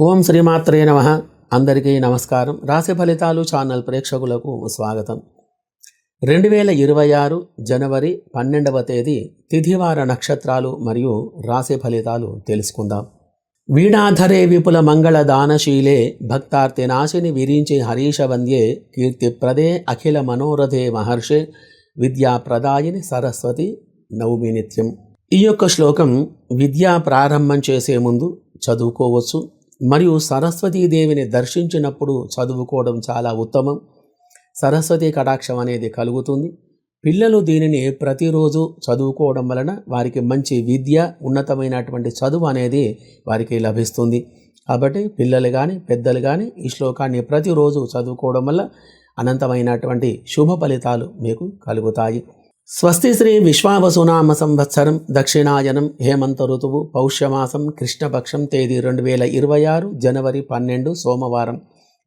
ఓం శ్రీమాత్రే నమ. అందరికీ నమస్కారం. రాశి ఫలితాలు ఛానల్ ప్రేక్షకులకు స్వాగతం. రెండు వేల ఇరవై ఆరు జనవరి పన్నెండవ తేదీ తిథివార నక్షత్రాలు మరియు రాశి ఫలితాలు తెలుసుకుందాం. వీణాధరే విపుల మంగళ దానశీలే భక్తార్తి నాశిని విరించి హరీష వంద్యే కీర్తిప్రదే అఖిల మనోరథే మహర్షే విద్యాప్రదాయిని సరస్వతి నవమి నిత్యం. ఈ యొక్క శ్లోకం విద్యా ప్రారంభం చేసే ముందు చదువుకోవచ్చు. మరియు సరస్వతీదేవిని దర్శించినప్పుడు చదువుకోవడం చాలా ఉత్తమం. సరస్వతి కటాక్షం అనేది కలుగుతుంది. పిల్లలు దీనిని ప్రతిరోజు చదువుకోవడం వలన వారికి మంచి విద్య ఉన్నతమైనటువంటి చదువు అనేది వారికి లభిస్తుంది. కాబట్టి పిల్లలు కానీ పెద్దలు కానీ ఈ శ్లోకాన్ని ప్రతిరోజు చదువుకోవడం వల్ల అనంతమైనటువంటి శుభ ఫలితాలు మీకు కలుగుతాయి. స్వస్తి శ్రీ విశ్వావసునామ సంవత్సరం దక్షిణాయనం హేమంత ఋతువు పౌష్యమాసం కృష్ణపక్షం తేదీ రెండు వేల ఇరవై ఆరు జనవరి పన్నెండు సోమవారం.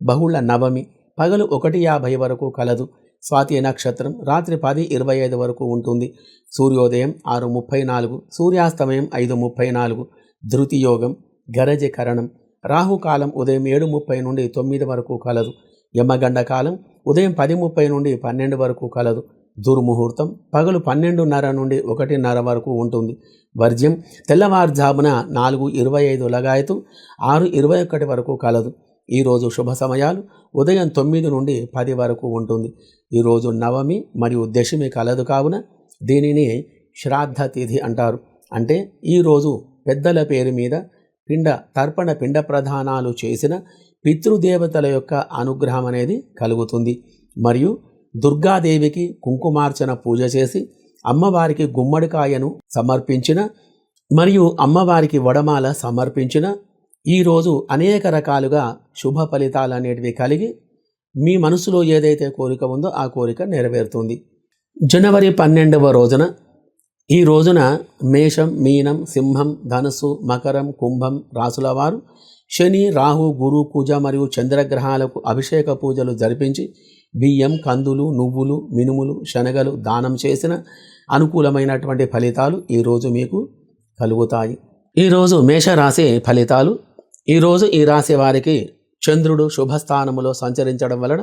బహుళ నవమి. పగలు ఒకటి యాభై వరకు కలదు. స్వాతి నక్షత్రం రాత్రి పది ఇరవై ఐదు వరకు ఉంటుంది. సూర్యోదయం ఆరు ముప్పై నాలుగు. సూర్యాస్తమయం ఐదు ముప్పై నాలుగు. ధృతియోగం గరజకరణం రాహుకాలం ఉదయం ఏడు ముప్పై నుండి తొమ్మిది వరకు కలదు. యమగండ కాలం ఉదయం పది ముప్పై నుండి పన్నెండు వరకు కలదు. దుర్ముహూర్తం. పగలు పన్నెండున్నర నుండి ఒకటిన్నర వరకు ఉంటుంది. వర్జ్యం తెల్లవారుజామున నాలుగు ఇరవై ఐదు లగాయతు ఆరు ఇరవై ఒకటి వరకు కలదు. ఈరోజు శుభ సమయాలు. ఉదయం తొమ్మిది నుండి పది వరకు ఉంటుంది. ఈరోజు నవమి మరియు దశమి కలదు కావున దీనిని శ్రాద్ధ తిథి అంటారు. అంటే ఈరోజు పెద్దల పేరు మీద పిండ తర్పణ పిండ ప్రధానాలు చేసిన పితృదేవతల యొక్క అనుగ్రహం అనేది కలుగుతుంది. మరియు దుర్గాదేవికి కుంకుమార్చన పూజ చేసి అమ్మవారికి గుమ్మడికాయను సమర్పించిన మరియు అమ్మవారికి వడమాల సమర్పించిన ఈరోజు అనేక రకాలుగా శుభ ఫలితాలు అనేటివి కలిగి మీ మనసులో ఏదైతే కోరిక ఉందో ఆ కోరిక నెరవేరుతుంది. జనవరి పన్నెండవ రోజున ఈ రోజున మేషం మీనం సింహం ధనుసు మకరం కుంభం రాసుల వారు శని రాహు గురు పూజ మరియు చంద్రగ్రహాలకు అభిషేక పూజలు జరిపించి బియ్యం కందులు నువ్వులు మినుములు శనగలు దానం చేసిన అనుకూలమైనటువంటి ఫలితాలు ఈరోజు మీకు కలుగుతాయి. ఈరోజు మేషరాశి ఫలితాలు. ఈరోజు ఈ రాశి వారికి చంద్రుడు శుభస్థానములో సంచరించడం వలన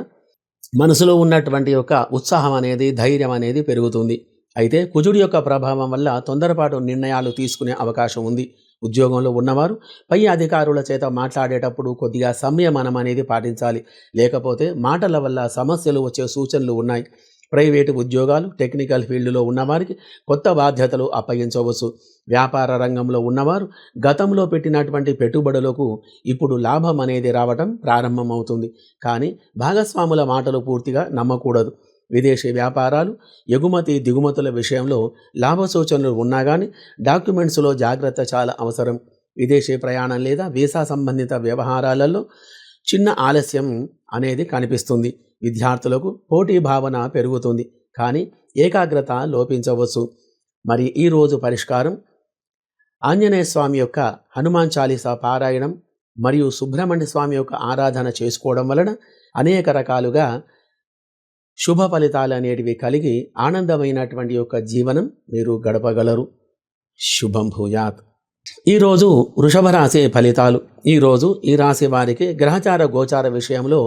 మనసులో ఉన్నటువంటి యొక్క ఉత్సాహం అనేది ధైర్యం అనేది పెరుగుతుంది. అయితే కుజుడి యొక్క ప్రభావం వల్ల తొందరపాటు నిర్ణయాలు తీసుకునే అవకాశం ఉంది. ఉద్యోగంలో ఉన్నవారు పై అధికారుల చేత మాట్లాడేటప్పుడు కొద్దిగా సంయమనం అనేది పాటించాలి. లేకపోతే మాటల వల్ల సమస్యలు వచ్చే సూచనలు ఉన్నాయి. ప్రైవేటు ఉద్యోగాలు టెక్నికల్ ఫీల్డ్లో ఉన్నవారికి కొత్త బాధ్యతలు అప్పగించవచ్చు. వ్యాపార రంగంలో ఉన్నవారు గతంలో పెట్టినటువంటి పెట్టుబడులకు ఇప్పుడు లాభం అనేది రావటం ప్రారంభమవుతుంది. కానీ భాగస్వాముల మాటలు పూర్తిగా నమ్మకూడదు. విదేశీ వ్యాపారాలు ఎగుమతి దిగుమతుల విషయంలో లాభ సూచనలు ఉన్నా కానీ డాక్యుమెంట్స్లో జాగ్రత్త చాలా అవసరం. విదేశీ ప్రయాణం లేదా వీసా సంబంధిత వ్యవహారాలలో చిన్న ఆలస్యం అనేది కనిపిస్తుంది. విద్యార్థులకు పోటీ భావన పెరుగుతుంది. కానీ ఏకాగ్రత లోపించవచ్చు. మరి ఈరోజు పరిష్కారం? ఆంజనేయ స్వామి యొక్క హనుమాన్ చాలీసా పారాయణం మరియు సుబ్రహ్మణ్య స్వామి యొక్క ఆరాధన చేసుకోవడం వలన అనేక రకాలుగా శుభ ఫలితాలు అనేటివి కలిగి ఆనందమైనటువంటి యొక్క జీవనం మీరు గడపగలరు. శుభం భూయాత్. ఈరోజు వృషభ రాశి ఫలితాలు. ఈరోజు ఈ రాశి వారికి గ్రహచార గోచార విషయంలో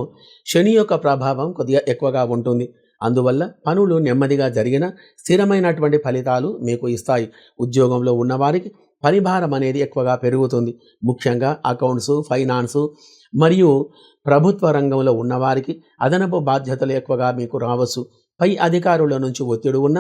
శని యొక్క ప్రభావం కొద్దిగా ఎక్కువగా ఉంటుంది. అందువల్ల పనులు నెమ్మదిగా జరిగిన స్థిరమైనటువంటి ఫలితాలు మీకు ఇస్తాయి. ఉద్యోగంలో ఉన్నవారికి పరిభారం అనేది ఎక్కువగా పెరుగుతుంది. ముఖ్యంగా అకౌంట్స్ ఫైనాన్సు మరియు ప్రభుత్వ రంగంలో ఉన్నవారికి అదనపు బాధ్యతలు ఎక్కువగా మీకు రావచ్చు. పై అధికారుల నుంచి ఒత్తిడి ఉన్న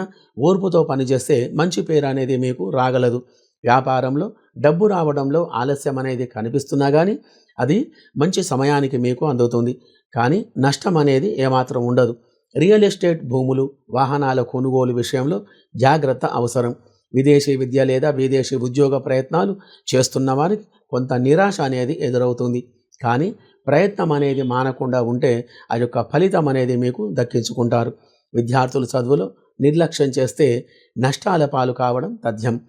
ఓర్పుతో పనిచేస్తే మంచి పేరు అనేది మీకు రాగలదు. వ్యాపారంలో డబ్బు రావడంలో ఆలస్యం అనేది కనిపిస్తున్నా కానీ అది మంచి సమయానికి మీకు అందుతుంది. కానీ నష్టం అనేది ఏమాత్రం ఉండదు. రియల్ ఎస్టేట్ భూములు వాహనాల కొనుగోలు విషయంలో జాగ్రత్త అవసరం. విదేశీ విద్య లేదా విదేశీ ఉద్యోగ ప్రయత్నాలు చేస్తున్న వారికి కొంత నిరాశ అనేది ఎదురవుతుంది. కానీ ప్రయత్నం అనేది మానకుండా ఉంటే ఆ యొక్క ఫలితం అనేది మీకు దక్కించుకుంటారు. విద్యార్థులు చదువులో నిర్లక్ష్యం చేస్తే నష్టాల పాలు కావడం తథ్యం.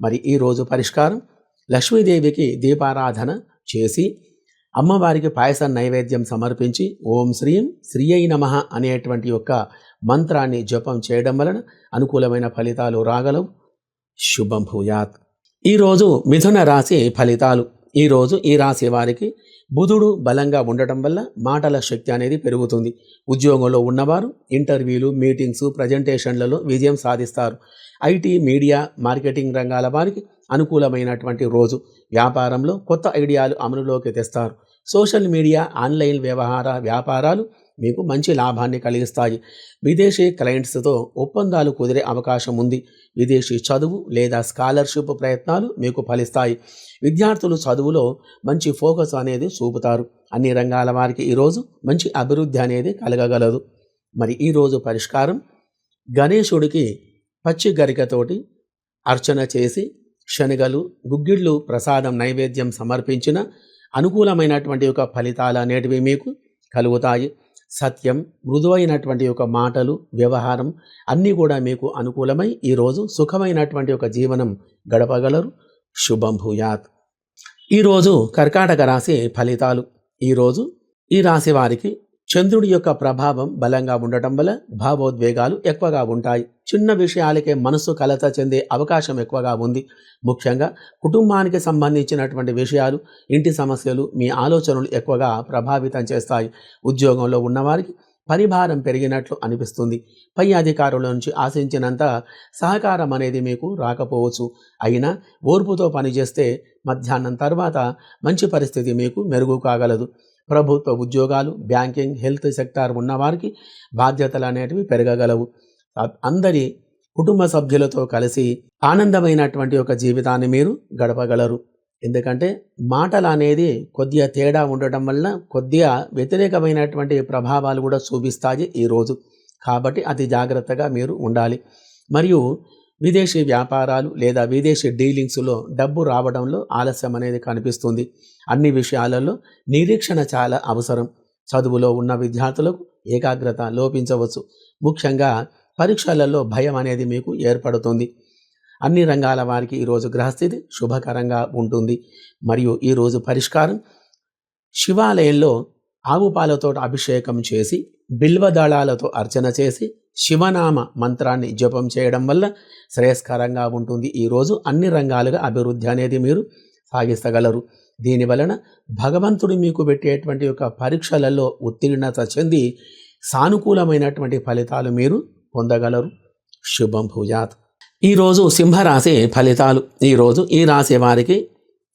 మరి ఈరోజు పరిష్కారం? లక్ష్మీదేవికి దీపారాధన చేసి అమ్మవారికి పాయస నైవేద్యం సమర్పించి ఓం శ్రీం శ్రీ అయి నమ అనేటువంటి యొక్క మంత్రాన్ని జపం చేయడం వలన అనుకూలమైన ఫలితాలు రాగలవు. శుభం భూయాత్. ఈరోజు మిథున రాశి ఫలితాలు. ఈరోజు ఈ రాశి వారికి బుధుడు బలంగా ఉండటం వల్ల మాటల శక్తి అనేది పెరుగుతుంది. ఉద్యోగంలో ఉన్నవారు ఇంటర్వ్యూలు మీటింగ్స్ ప్రజెంటేషన్లలో విజయం సాధిస్తారు. ఐటీ మీడియా మార్కెటింగ్ రంగాల వారికి అనుకూలమైనటువంటి రోజు. వ్యాపారంలో కొత్త ఐడియాలు అమలులోకి తెస్తారు. సోషల్ మీడియా ఆన్లైన్ వ్యవహార వ్యాపారాలు మీకు మంచి లాభాన్ని కలిగిస్తాయి. విదేశీ క్లయింట్స్తో ఒప్పందాలు కుదిరే అవకాశం ఉంది. విదేశీ చదువు లేదా స్కాలర్షిప్ ప్రయత్నాలు మీకు ఫలిస్తాయి. విద్యార్థులు చదువులో మంచి ఫోకస్ అనేది చూపుతారు. అన్ని రంగాల వారికి ఈరోజు మంచి అభివృద్ధి అనేది కలగగలదు. మరి ఈరోజు పరిష్కారం? గణేశుడికి పచ్చి గరికతోటి అర్చన చేసి శనగలు గుగ్గిళ్ళు ప్రసాదం నైవేద్యం సమర్పించిన అనుకూలమైనటువంటి ఒక ఫలితాలు అనేటివి మీకు కలుగుతాయి. సత్యం మృదువైనటువంటి ఒక మాటలు వ్యవహారం అన్నీ కూడా మీకు అనుకూలమై ఈరోజు సుఖమైనటువంటి ఒక జీవనం గడపగలరు. శుభం భూయాత్. ఈరోజు కర్కాటక రాశి ఫలితాలు. ఈరోజు ఈ రాశి వారికి చంద్రుడి యొక్క ప్రభావం బలంగా ఉండటం వల్ల భావోద్వేగాలు ఎక్కువగా ఉంటాయి. చిన్న విషయాలకే మనసు కలత చెందే అవకాశం ఎక్కువగా ఉంది. ముఖ్యంగా కుటుంబానికి సంబంధించినటువంటి విషయాలు ఇంటి సమస్యలు మీ ఆలోచనలు ఎక్కువగా ప్రభావితం చేస్తాయి. ఉద్యోగంలో ఉన్నవారికి పరిభారం పెరిగినట్లు అనిపిస్తుంది. పై అధికారుల నుంచి ఆశించినంత సహకారం అనేది మీకు రాకపోవచ్చు. అయినా ఓర్పుతో పనిచేస్తే మధ్యాహ్నం తర్వాత మంచి పరిస్థితి మీకు మెరుగు కాగలదు. ప్రభుత్వ ఉద్యోగాలు బ్యాంకింగ్ హెల్త్ సెక్టార్ ఉన్నవారికి బాధ్యతలు అనేటివి పెరగగలవు. అందరి కుటుంబ సభ్యులతో కలిసి ఆనందమైనటువంటి ఒక జీవితాన్ని మీరు గడపగలరు. ఎందుకంటే మాటలు అనేది కొద్దిగా తేడా ఉండటం వల్ల కొద్దిగా వ్యతిరేకమైనటువంటి ప్రభావాలు కూడా చూపిస్తాయి ఈరోజు కాబట్టి అతి జాగ్రత్తగా మీరు ఉండాలి. మరియు విదేశీ వ్యాపారాలు లేదా విదేశీ డీలింగ్స్లో డబ్బు రావడంలో ఆలస్యం అనేది కనిపిస్తుంది. అన్ని విషయాలలో నిరీక్షణ చాలా అవసరం. చదువులో ఉన్న విద్యార్థులకు ఏకాగ్రత లోపించవచ్చు. ముఖ్యంగా పరీక్షలలో భయం అనేది మీకు ఏర్పడుతుంది. అన్ని రంగాల వారికి ఈరోజు గ్రహస్థితి శుభకరంగా ఉంటుంది. మరియు ఈరోజు పరిష్కారం శివాలయంలో ఆవు పాలతో అభిషేకం చేసి బిల్వదళాలతో అర్చన చేసి శివనామ మంత్రాన్ని జపం చేయడం వల్ల శ్రేయస్కరంగా ఉంటుంది. ఈరోజు అన్ని రంగాలుగా అభివృద్ధి అనేది మీరు సాగిస్తగలరు. దీని వలన భగవంతుడు మీకు పెట్టేటువంటి యొక్క పరీక్షలలో ఉత్తీర్ణత చెంది సానుకూలమైనటువంటి ఫలితాలు మీరు పొందగలరు. శుభం భూజాత్ ఈరోజు సింహరాశి ఫలితాలు. ఈరోజు ఈ రాశి వారికి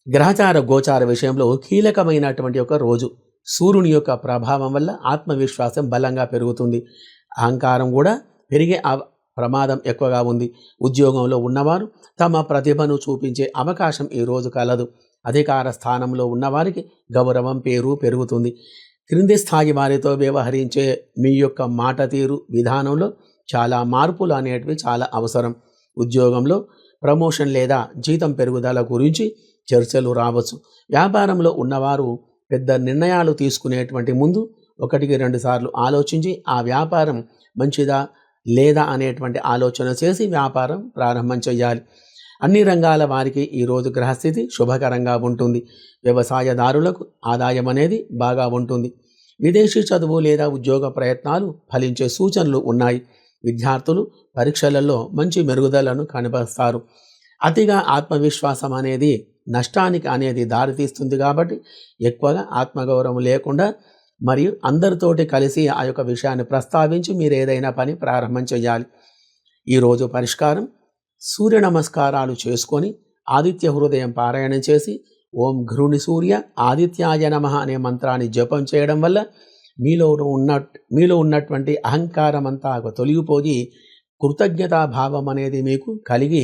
గ్రహచార గోచార విషయంలో కీలకమైనటువంటి ఒక రోజు. సూర్యుని యొక్క ప్రభావం వల్ల ఆత్మవిశ్వాసం బలంగా పెరుగుతుంది. అహంకారం కూడా పెరిగే అవ- ప్రమాదం ఎక్కువగా ఉంది. ఉద్యోగంలో ఉన్నవారు తమ ప్రతిభను చూపించే అవకాశం ఈ రోజు కలదు. అధికార స్థానంలో ఉన్నవారికి గౌరవం పేరు పెరుగుతుంది. క్రింది స్థాయి వారితో వ్యవహరించే మీ యొక్క మాట తీరు విధానంలో చాలా మార్పులు అనేటివి చాలా అవసరం. ఉద్యోగంలో ప్రమోషన్ లేదా జీతం పెరుగుదల గురించి చర్చలు రావచ్చు. వ్యాపారంలో ఉన్నవారు పెద్ద నిర్ణయాలు తీసుకునేటువంటి ముందు ఒకటికి రెండు సార్లు ఆలోచించి ఆ వ్యాపారం మంచిదా లేదా అనేటువంటి ఆలోచన చేసి వ్యాపారం ప్రారంభం చేయాలి అన్ని రంగాల వారికి ఈరోజు గ్రహస్థితి శుభకరంగా ఉంటుంది. వ్యవసాయదారులకు ఆదాయం అనేది బాగా ఉంటుంది. విదేశీ చదువు లేదా ఉద్యోగ ప్రయత్నాలు ఫలించే సూచనలు ఉన్నాయి. విద్యార్థులు పరీక్షలలో మంచి మెరుగుదలను కనబరుస్తారు. అతిగా ఆత్మవిశ్వాసం అనేది నష్టానికి అనేది దారితీస్తుంది కాబట్టి ఎక్కువగా ఆత్మగౌరవం లేకుండా మరియు అందరితోటి కలిసి ఆ యొక్క విషయాన్ని ప్రస్తావించి మీరు ఏదైనా పని ప్రారంభం చేయాలి. ఈరోజు పరిష్కారం సూర్య నమస్కారాలు చేసుకొని ఆదిత్య హృదయం పారాయణం చేసి ఓం ఘృణి సూర్య ఆదిత్యాయ నమ అనే మంత్రాన్ని జపం చేయడం వల్ల మీలో ఉన్న మీలో ఉన్నటువంటి అహంకారం అంతా తొలగిపోయి కృతజ్ఞతా భావం అనేది మీకు కలిగి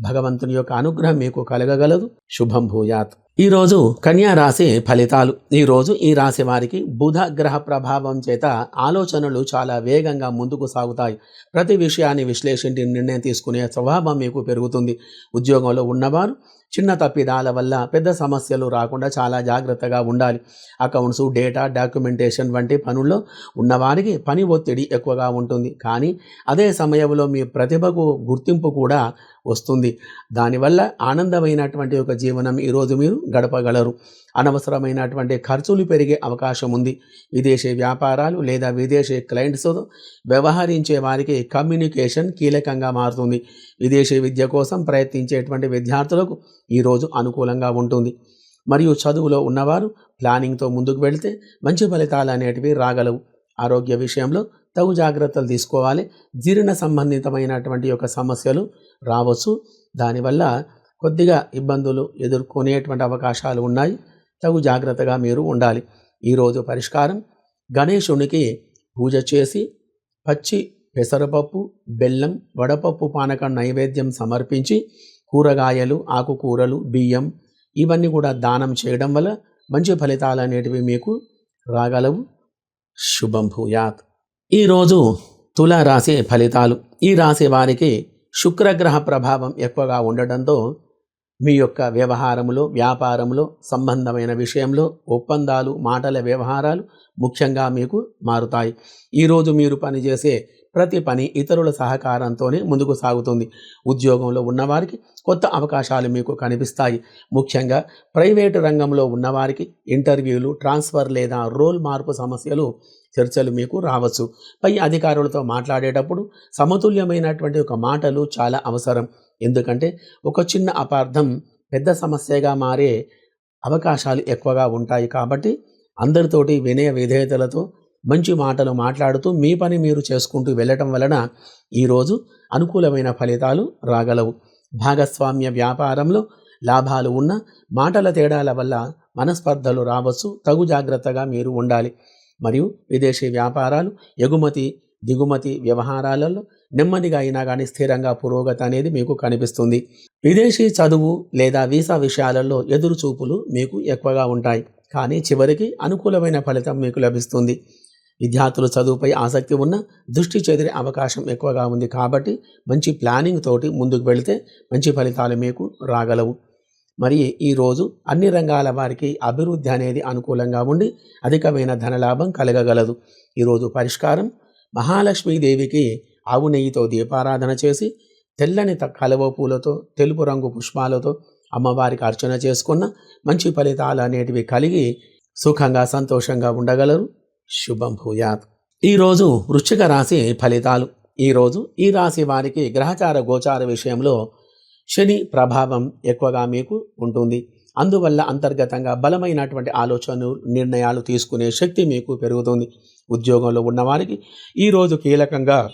భగవంతుని యొక్క అనుగ్రహం మీకు కలగగలదు. శుభం భూయాత్. ఈరోజు కన్యా రాశి ఫలితాలు. ఈరోజు ఈ రాశి వారికి బుధ గ్రహ ప్రభావం చేత ఆలోచనలు చాలా వేగంగా ముందుకు సాగుతాయి. ప్రతి విషయాన్ని విశ్లేషించి నిర్ణయం తీసుకునే స్వభావం మీకు పెరుగుతుంది. ఉద్యోగంలో ఉన్నవారు చిన్న తప్పిదాల వల్ల పెద్ద సమస్యలు రాకుండా చాలా జాగ్రత్తగా ఉండాలి. అకౌంట్స్ డేటా డాక్యుమెంటేషన్ వంటి పనుల్లో ఉన్నవారికి పని ఒత్తిడి ఎక్కువగా ఉంటుంది. కానీ అదే సమయంలో మీ ప్రతిభకు గుర్తింపు కూడా వస్తుంది. దానివల్ల ఆనందమైనటువంటి ఒక జీవనం ఈరోజు మీరు గడపగలరు. అనవసరమైనటువంటి ఖర్చులు పెరిగే అవకాశం ఉంది. విదేశీ వ్యాపారాలు లేదా విదేశీ క్లయింట్స్తో వ్యవహరించే వారికి కమ్యూనికేషన్ కీలకంగా మారుతుంది. విదేశీ విద్య కోసం ప్రయత్నించేటువంటి విద్యార్థులకు ఈరోజు అనుకూలంగా ఉంటుంది. మరియు చదువులో ఉన్నవారు ప్లానింగ్తో ముందుకు వెళితే మంచి ఫలితాలు అనేటివి రాగలవు. ఆరోగ్య విషయంలో తగు జాగ్రత్తలు తీసుకోవాలి. జీర్ణ సంబంధితమైనటువంటి యొక్క సమస్యలు రావచ్చు. దానివల్ల కొద్దిగా ఇబ్బందులు ఎదుర్కొనేటువంటి అవకాశాలు ఉన్నాయి. తగు జాగ్రత్తగా మీరు ఉండాలి. ఈరోజు పరిష్కారం గణేశునికి పూజ చేసి పచ్చి పెసరపప్పు బెల్లం వడపప్పు పానకం నైవేద్యం సమర్పించి కూరగాయలు ఆకుకూరలు బియ్యం ఇవన్నీ కూడా దానం చేయడం వల్ల మంచి ఫలితాలు అనేటివి మీకు రాగలవు. శుభం భూయాత్. ఈరోజు తుల రాశి ఫలితాలు. ఈ రాశి వారికి శుక్రగ్రహ ప్రభావం ఎక్కువగా ఉండడంతో మీ యొక్క వ్యవహారములో వ్యాపారంలో సంబంధమైన విషయంలో ఒప్పందాలు మాటల వ్యవహారాలు ముఖ్యంగా మీకు మారుతాయి. ఈరోజు మీరు పనిచేసే ప్రతి పని ఇతరుల సహకారంతోనే ముందుకు సాగుతుంది. ఉద్యోగంలో ఉన్నవారికి కొత్త అవకాశాలు మీకు కనిపిస్తాయి. ముఖ్యంగా ప్రైవేటు రంగంలో ఉన్నవారికి ఇంటర్వ్యూలు ట్రాన్స్ఫర్ లేదా రోల్ మార్పు సమస్యలు చర్చలు మీకు రావచ్చు. పై అధికారులతో మాట్లాడేటప్పుడు సమతుల్యమైనటువంటి ఒక మాటలు చాలా అవసరం. ఎందుకంటే ఒక చిన్న అపార్థం పెద్ద సమస్యగా మారే అవకాశాలు ఎక్కువగా ఉంటాయి కాబట్టి అందరితోటి వినయ విధేయతలతో మంచి మాటలు మాట్లాడుతూ మీ పని మీరు చేసుకుంటూ వెళ్ళటం వలన ఈరోజు అనుకూలమైన ఫలితాలు రాగలవు. భాగస్వామ్య వ్యాపారంలో లాభాలు ఉన్న మాటల తేడాల వల్ల మనస్పర్ధలు రావచ్చు. తగు జాగ్రత్తగా మీరు ఉండాలి. మరియు విదేశీ వ్యాపారాలు ఎగుమతి దిగుమతి వ్యవహారాలలో నెమ్మదిగా అయినా కానీ స్థిరంగా పురోగతి అనేది మీకు కనిపిస్తుంది. విదేశీ చదువు లేదా వీసా విషయాలలో ఎదురు చూపులు మీకు ఎక్కువగా ఉంటాయి. కానీ చివరికి అనుకూలమైన ఫలితం మీకు లభిస్తుంది. విద్యార్థులు చదువుపై ఆసక్తి ఉన్న దృష్టి చెదిరే అవకాశం ఎక్కువగా ఉంది కాబట్టి మంచి ప్లానింగ్ తోటి ముందుకు వెళితే మంచి ఫలితాలు మీకు రాగలవు. మరి ఈరోజు అన్ని రంగాల వారికి అభివృద్ధి అనేది అనుకూలంగా ఉండి అధికమైన ధనలాభం కలగగలదు. ఈరోజు పరిష్కారం మహాలక్ష్మీదేవికి ఆవు నెయ్యితో దీపారాధన చేసి తెల్లని త- కలువ పూలతో తెలుపు రంగు పుష్పాలతో అమ్మవారికి అర్చన చేసుకున్న మంచి ఫలితాలు అనేటివి కలిగి సుఖంగా సంతోషంగా ఉండగలరు. శుభం భూయాత్. ఈరోజు వృశ్చిక రాశి ఫలితాలు. ఈరోజు ఈ రాశి వారికి గ్రహచార గోచార విషయంలో శని ప్రభావం ఎక్కువగా మీకు ఉంటుంది. అందువల్ల అంతర్గతంగా బలమైనటువంటి ఆలోచనలు నిర్ణయాలు తీసుకునే శక్తి మీకు పెరుగుతుంది. ఉద్యోగంలో ఉన్నవారికి ఈరోజు కీలకంగా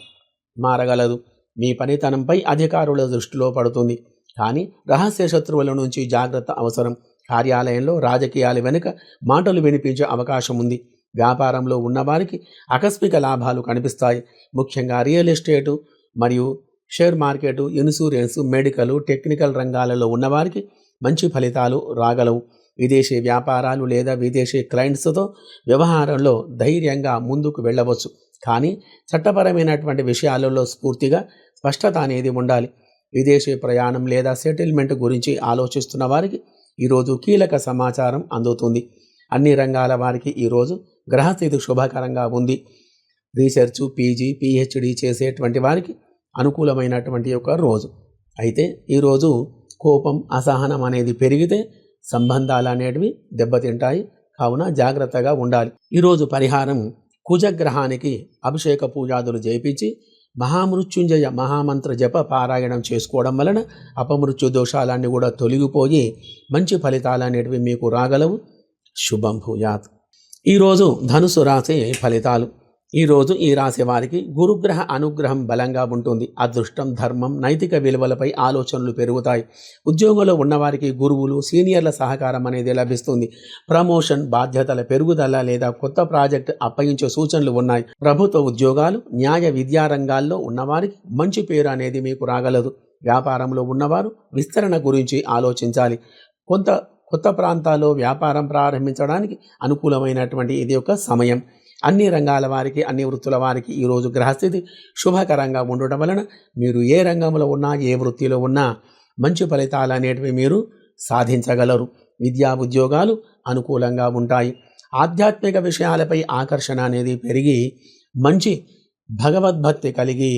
మారగలదు. మీ పనితనంపై అధికారుల దృష్టిలో పడుతుంది. కానీ రహస్య శత్రువుల నుంచి జాగ్రత్త అవసరం. కార్యాలయంలో రాజకీయాల వెనుక మాటలు వినిపించే అవకాశం ఉంది. వ్యాపారంలో ఉన్నవారికి ఆకస్మిక లాభాలు కనిపిస్తాయి. ముఖ్యంగా రియల్ ఎస్టేటు మరియు share market insurance medical technical రంగాలలో ఉన్నవారికి మంచి ఫలితాలు రాగలవు. విదేశీ వ్యాపారాలు లేదా విదేశీ క్లయింట్స్తో వ్యవహారంలో ధైర్యంగా ముందుకు వెళ్ళవచ్చు. కానీ చట్టపరమైనటువంటి విషయాలలో స్ఫూర్తిగా స్పష్టత అనేది ఉండాలి. విదేశీ ప్రయాణం లేదా సెటిల్మెంట్ గురించి ఆలోచిస్తున్న వారికి ఈరోజు కీలక సమాచారం అందుతుంది. అన్ని రంగాల వారికి ఈరోజు గ్రహస్థితి శుభకరంగా ఉంది. రీసెర్చ్ పీజీ పిహెచ్డి చేసేటువంటి వారికి అనుకూలమైనటువంటి ఒక రోజు. అయితే ఈరోజు కోపం అసహనం అనేది పెరిగితే సంబంధాలు అనేటివి దెబ్బతింటాయి. కావున జాగ్రత్తగా ఉండాలి. ఈరోజు పరిహారం కుజగ్రహానికి అభిషేక పూజాదులు చేయించి మహామృత్యుంజయ మహామంత్ర జప పారాయణం చేసుకోవడం వలన అపమృత్యు దోషాలన్నీ కూడా తొలగిపోయి మంచి ఫలితాలు అనేటివి మీకు రాగలవు. శుభం భూయాత్. ఈరోజు ధనుసు రాశి ఫలితాలు. ఈరోజు ఈ రాశి వారికి గురుగ్రహ అనుగ్రహం బలంగా ఉంటుంది. అదృష్టం ధర్మం నైతిక విలువలపై ఆలోచనలు పెరుగుతాయి. ఉద్యోగంలో ఉన్నవారికి గురువులు సీనియర్ల సహకారం అనేది లభిస్తుంది. ప్రమోషన్ బాధ్యతల పెరుగుదల లేదా కొత్త ప్రాజెక్ట్ అప్పగించే సూచనలు ఉన్నాయి. ప్రభుత్వ ఉద్యోగాలు న్యాయ విద్యా రంగాల్లో ఉన్నవారికి మంచి పేరు అనేది మీకు రాగలదు. వ్యాపారంలో ఉన్నవారు విస్తరణ గురించి ఆలోచించాలి. కొంత కొత్త ప్రాంతాల్లో వ్యాపారం ప్రారంభించడానికి అనుకూలమైనటువంటి ఇది ఒక సమయం. అన్ని రంగాల వారికి అన్ని వృత్తుల వారికి ఈరోజు గ్రహస్థితి శుభకరంగా ఉండటం వలన మీరు ఏ రంగంలో ఉన్నా ఏ వృత్తిలో ఉన్నా మంచి ఫలితాలు అనేటివి మీరు సాధించగలరు. విద్యా ఉద్యోగాలు అనుకూలంగా ఉంటాయి. ఆధ్యాత్మిక విషయాలపై ఆకర్షణ అనేది పెరిగి మంచి భగవద్భక్తి కలిగి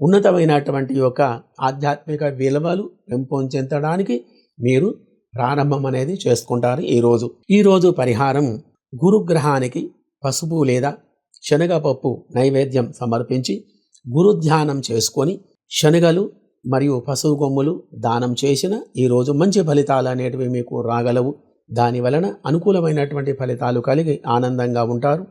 ఉన్నతమైనటువంటి యొక్క ఆధ్యాత్మిక విలువలు పెంపొందించడానికి మీరు ప్రారంభం అనేది చేసుకుంటారు. ఈరోజు ఈరోజు పరిహారం గురుగ్రహానికి పసుపు లేదా శనగపప్పు నైవేద్యం సమర్పించి గురు ధ్యానం చేసుకొని శనగలు మరియు పసుపు కొమ్ములు దానం చేసిన ఈరోజు మంచి ఫలితాలు అనేటివి మీకు రాగలవు. దాని వలన అనుకూలమైనటువంటి ఫలితాలు కలిగి ఆనందంగా ఉంటారు.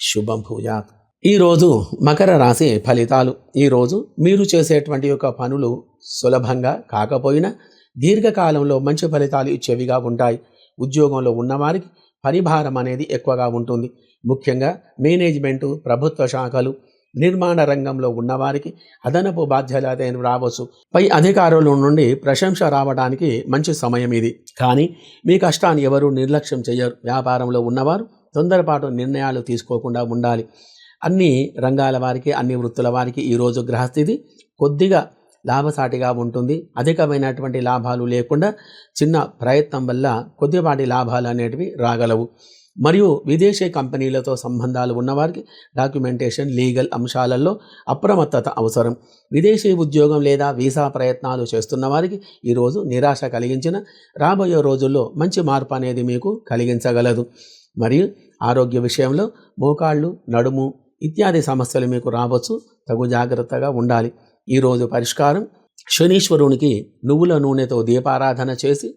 శుభం భూయాత్. ఈరోజు మకర రాశి ఫలితాలు. ఈరోజు మీరు చేసేటువంటి యొక్క పనులు సులభంగా కాకపోయినా దీర్ఘకాలంలో మంచి ఫలితాలు ఇచ్చేవిగా ఉంటాయి. ఉద్యోగంలో ఉన్నవారికి పరిభారం అనేది ఎక్కువగా ఉంటుంది. ముఖ్యంగా మేనేజ్మెంటు ప్రభుత్వ శాఖలు నిర్మాణ రంగంలో ఉన్నవారికి అదనపు బాధ్యత రావచ్చు. పై అధికారుల నుండి ప్రశంస రావడానికి మంచి సమయం ఇది. కానీ మీ కష్టాన్ని ఎవరు నిర్లక్ష్యం చేయరు. వ్యాపారంలో ఉన్నవారు తొందరపాటు నిర్ణయాలు తీసుకోకుండా ఉండాలి. అన్ని రంగాల వారికి అన్ని వృత్తుల వారికి ఈరోజు గ్రహస్థితి కొద్దిగా లాభసాటిగా ఉంటుంది. అధికమైనటువంటి లాభాలు లేకుండా చిన్న ప్రయత్నం వల్ల కొద్దిపాటి లాభాలు అనేటివి రాగలవు. మరియు విదేశీ కంపెనీలతో సంబంధాలు ఉన్నవారికి డాక్యుమెంటేషన్ లీగల్ అంశాలలో అప్రమత్తత అవసరం. విదేశీ ఉద్యోగం లేదా వీసా ప్రయత్నాలు చేస్తున్న వారికి ఈరోజు నిరాశ కలిగించిన రాబోయే రోజుల్లో మంచి మార్పు అనేది మీకు కలిగించగలదు. మరియు ఆరోగ్య విషయంలో మోకాళ్ళు నడుము ఇత్యాది సమస్యలు మీకు రావచ్చు. తగు జాగ్రత్తగా ఉండాలి. ఈరోజు పరిష్కారం. శనీశ్వరునికి నువ్వుల నూనెతో దీపారాధన చేసి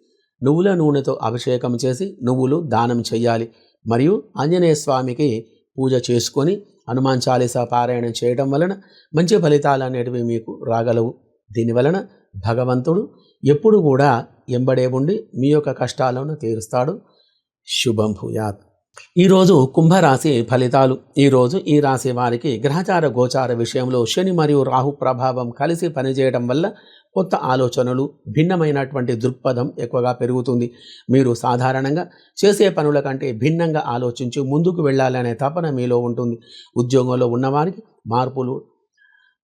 నువ్వుల నూనెతో అభిషేకం చేసి నువ్వులు దానం చేయాలి మరియు ఆంజనేయ స్వామికి పూజ చేసుకొని హనుమాన్ చాలీసా పారాయణం చేయడం వలన మంచి ఫలితాలు అనేటివి మీకు రాగలవు. దీనివలన భగవంతుడు ఎప్పుడు కూడా ఎంబడే ఉండి మీ యొక్క కష్టాలను తీరుస్తాడు. శుభం భూయాత్. ఈరోజు కుంభరాశి ఫలితాలు. ఈరోజు ఈ రాశి వారికి గ్రహచార గోచార విషయంలో శని మరియు రాహు ప్రభావం కలిసి పనిచేయడం వల్ల కొత్త ఆలోచనలు భిన్నమైనటువంటి దృక్పథం ఎక్కువగా పెరుగుతుంది. మీరు సాధారణంగా చేసే పనుల కంటే భిన్నంగా ఆలోచించి ముందుకు వెళ్ళాలనే తపన మీలో ఉంటుంది. ఉద్యోగంలో ఉన్నవారికి మార్పులు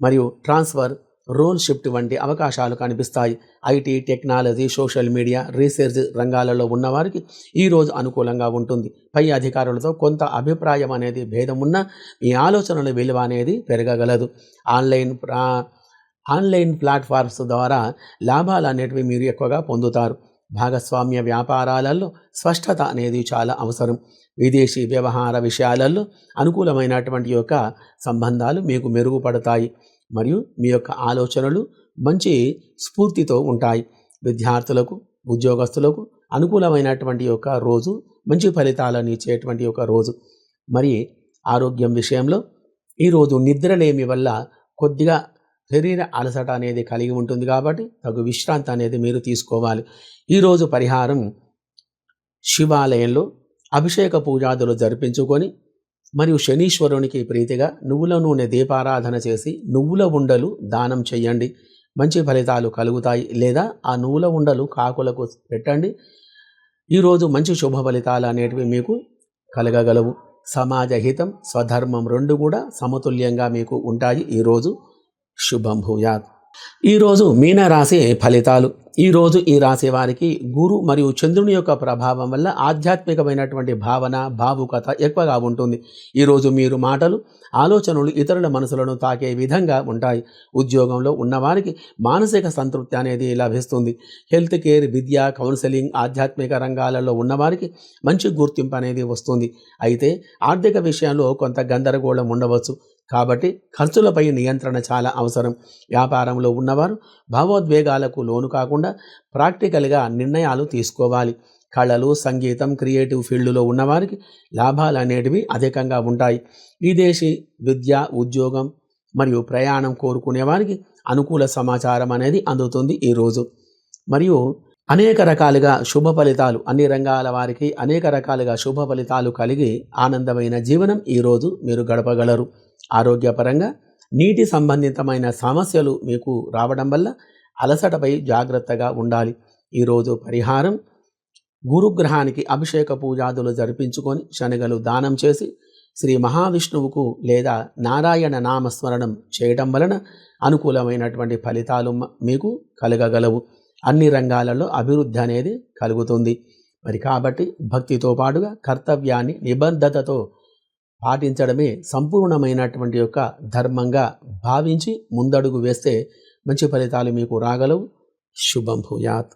మరియు ట్రాన్స్ఫర్ రోల్ షిఫ్ట్ వంటి అవకాశాలు కనిపిస్తాయి. IT technology social media research రంగాలలో ఉన్నవారికి ఈరోజు అనుకూలంగా ఉంటుంది. పై అధికారులతో కొంత అభిప్రాయం అనేది భేదం ఉన్న మీ ఆలోచనల విలువ అనేది పెరగగలదు. ఆన్లైన్ ప్రా ఆన్లైన్ ప్లాట్ఫామ్స్ ద్వారా లాభాలు అనేటివి మీరు ఎక్కువగా పొందుతారు. భాగస్వామ్య వ్యాపారాలలో స్పష్టత అనేది చాలా అవసరం. విదేశీ వ్యవహార విషయాలలో అనుకూలమైనటువంటి యొక్క సంబంధాలు మీకు మెరుగుపడతాయి. మరియు మీ యొక్క ఆలోచనలు మంచి స్ఫూర్తితో ఉంటాయి. విద్యార్థులకు ఉద్యోగస్తులకు అనుకూలమైనటువంటి యొక్క రోజు మంచి ఫలితాలను ఇచ్చేటువంటి ఒక రోజు. మరి ఆరోగ్యం విషయంలో ఈరోజు నిద్రలేమి వల్ల కొద్దిగా శరీర అలసట అనేది కలిగి ఉంటుంది కాబట్టి తగు విశ్రాంతి అనేది మీరు తీసుకోవాలి. ఈరోజు పరిహారం శివాలయంలో అభిషేక పూజాదులు జరిపించుకొని మరియు శనీశ్వరునికి ప్రీతిగా నువ్వుల నూనె దీపారాధన చేసి నువ్వుల ఉండలు దానం చేయండి మంచి ఫలితాలు కలుగుతాయి. లేదా ఆ నువ్వుల ఉండలు కాకులకు పెట్టండి. ఈరోజు మంచి శుభ ఫలితాలు అనేటివి మీకు కలగగలవు. సమాజ హితం స్వధర్మం రెండు కూడా సమతుల్యంగా మీకు ఉంటాయి. ఈరోజు శుభం భూయాత్. ఈరోజు మీనరాశి ఫలితాలు. ఈరోజు ఈ రాశి వారికి గురు మరియు చంద్రుని యొక్క ప్రభావం వల్ల ఆధ్యాత్మికమైనటువంటి భావన భావుకత ఎక్కువగా ఉంటుంది. ఈరోజు మీరు మాటలు ఆలోచనలు ఇతరుల మనసులను తాకే విధంగా ఉంటాయి. ఉద్యోగంలో ఉన్నవారికి మానసిక సంతృప్తి అనేది లభిస్తుంది. హెల్త్ కేర్ విద్య కౌన్సిలింగ్ ఆధ్యాత్మిక రంగాలలో ఉన్నవారికి మంచి గుర్తింపు అనేది వస్తుంది. అయితే ఆర్థిక విషయంలో కొంత గందరగోళం ఉండవచ్చు. కాబట్టి ఖర్చులపై నియంత్రణ చాలా అవసరం. వ్యాపారంలో ఉన్నవారు భావోద్వేగాలకు లోను కాకుండా ప్రాక్టికల్గా నిర్ణయాలు తీసుకోవాలి. కళలు సంగీతం క్రియేటివ్ ఫీల్డ్లో ఉన్నవారికి లాభాలు అనేటివి అధికంగా ఉంటాయి. విదేశీ విద్య ఉద్యోగం మరియు ప్రయాణం కోరుకునే వారికి అనుకూల సమాచారం అనేది అందుతుంది ఈరోజు మరియు అనేక రకాలుగా శుభ ఫలితాలు అన్ని రంగాల వారికి అనేక రకాలుగా శుభ ఫలితాలు కలిగి ఆనందమైన జీవనం ఈరోజు మీరు గడపగలరు. ఆరోగ్యపరంగా నీటి సంబంధితమైన సమస్యలు మీకు రావడం వల్ల అలసటపై జాగ్రత్తగా ఉండాలి. ఈరోజు పరిహారం గురుగ్రహానికి అభిషేక పూజాదులు జరిపించుకొని శనగలు దానం చేసి శ్రీ మహావిష్ణువుకు లేదా నారాయణ నామస్మరణం చేయడం వలన అనుకూలమైనటువంటి ఫలితాలు మీకు కలగగలవు. అన్ని రంగాలలో అభివృద్ధి అనేది కలుగుతుంది. మరి కాబట్టి భక్తితో పాటుగా కర్తవ్యాన్ని నిబద్ధతతో పాటించడమే సంపూర్ణమైనటువంటి యొక్క ధర్మంగా భావించి ముందడుగు వేస్తే మంచి ఫలితాలు మీకు రాగలవు. శుభం భూయాత్.